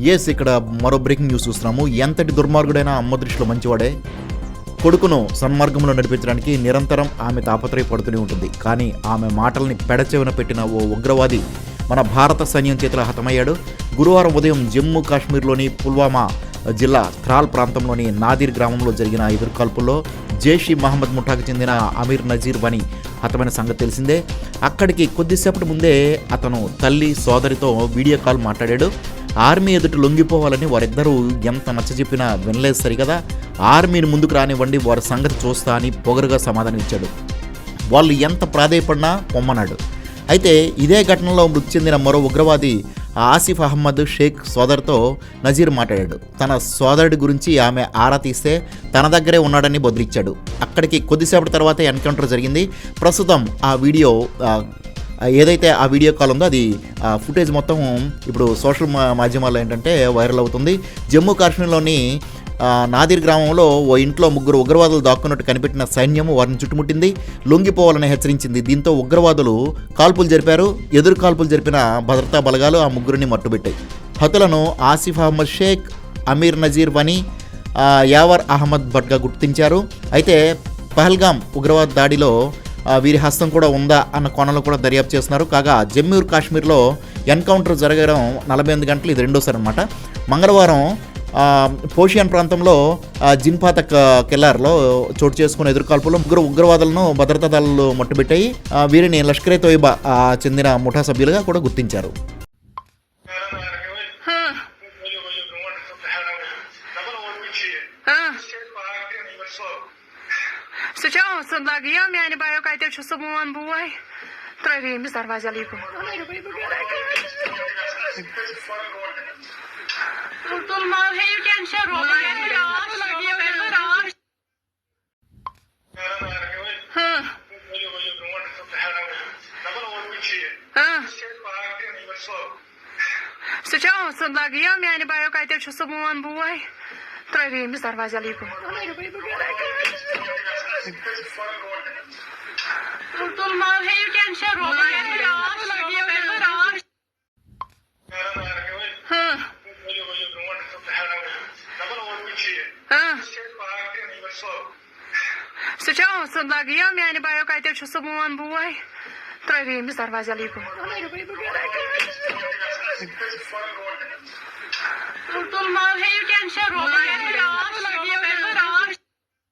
Yes ఇక్కడ మరో breaking news చూస్తున్నాము. ఎంతటి దుర్మార్గుడైనా అమ్మ దృష్టిలో మంచివాడే. కొడుకును సన్మార్గంలో నడిపించడానికి నిరంతరం ఆమె తాపత్రయపడుతూనే ఉంటుంది. కానీ ఆమె మాటల్ని పెడచెవిన పెట్టిన ఓ ఉగ్రవాది మన భారత సైన్యం చేతిలో హతమయ్యాడు. గురువారం ఉదయం జమ్మూ కాశ్మీర్లోని పుల్వామా జిల్లా త్రాల్ ప్రాంతంలోని నాదిర్ గ్రామంలో జరిగిన ఎదుర్కాల్పుల్లో జైషీ మహమ్మద్ ముఠాకు చెందిన అమీర్ నజీర్ వని హతమైన సంగతి తెలిసిందే. అక్కడికి కొద్దిసేపటి ముందే అతను తల్లి సోదరితో వీడియో కాల్ మాట్లాడాడు. ఆర్మీ ఎదుట లొంగిపోవాలని వారిద్దరూ ఎంత నచ్చజెప్పినా వినలేదు సరికదా ఆర్మీని ముందుకు రానివ్వండి వారి సంగతి చూస్తా అని పొగరుగా సమాధానం ఇచ్చాడు. వాళ్ళు ఎంత ప్రాధేయపడినా పొమ్మన్నాడు. అయితే ఇదే ఘటనలో మృతి చెందిన మరో ఉగ్రవాది ఆసిఫ్ అహ్మద్ షేక్ సోదరుతో నజీర్ మాట్లాడాడు. తన సోదరుడి గురించి ఆమె ఆరా తీస్తే తన దగ్గరే ఉన్నాడని బదిలిచ్చాడు అక్కడికి కొద్దిసేపటి తర్వాత ఎన్కౌంటర్ జరిగింది. ప్రస్తుతం ఆ వీడియో ఏదైతే ఆ వీడియో కాల్ ఉందో అది ఫుటేజ్ మొత్తం ఇప్పుడు సోషల్ మా- మాధ్యమాల్లో ఏంటంటే వైరల్ అవుతుంది. జమ్మూ కాశ్మీర్లోని నాదిర్ గ్రామంలో ఓ ఇంట్లో ముగ్గురు ఉగ్రవాదులు దాక్కున్నట్టు కనిపెట్టిన సైన్యం వారిని చుట్టుముట్టింది. లొంగిపోవాలని హెచ్చరించింది. దీంతో ఉగ్రవాదులు కాల్పులు జరిపారు. ఎదురు కాల్పులు జరిపిన భద్రతా బలగాలు ఆ ముగ్గురిని మట్టుబెట్టాయి. హతులను ఆసిఫ్ అహ్మద్ షేక్ అమీర్ నజీర్ వని యావర్ అహ్మద్ భట్గా గుర్తించారు. అయితే పహల్గామ్ ఉగ్రవాద దాడిలో వీరి హస్తం కూడా ఉందా అన్న కోణంలో కూడా దర్యాప్తు చేస్తున్నారు. కాగా జమ్మూ కాశ్మీర్లో ఎన్కౌంటర్ జరగడం నలభై ఎనిమిది గంటలు ఇది రెండోసారి అనమాట మంగళవారం ఆ, పోషియాన్ ప్రాంతంలో ఆ, జిన్పాత క- కెల్లార్లో చోటు చేసుకున్న ఎదురుకాల్పుల్లో ముగ్గురు ఉగ్రవాదులను భద్రతా దళాలు మట్టుబెట్టాయి ఆ, వీరిని లష్కరే తోయిబా చెందిన ముఠా సభ్యులుగా కూడా గుర్తించారు. Сначала на гьяме они бают, а те, что самому бывает. Травим из Арвазия Липу. Kurtulma heyken şarol. Ha. Ha. Сначала сын лагьям, я не баю, как это что самому бывает. Травим из Арвазия Липу. Bunlar her gençler olur. Her ağaçlar giberler ağaç. Ha. Сначала садагиям я не баю кайте часу буман бувай. Трави ми зарвазя лику. Bunlar her gençler olur.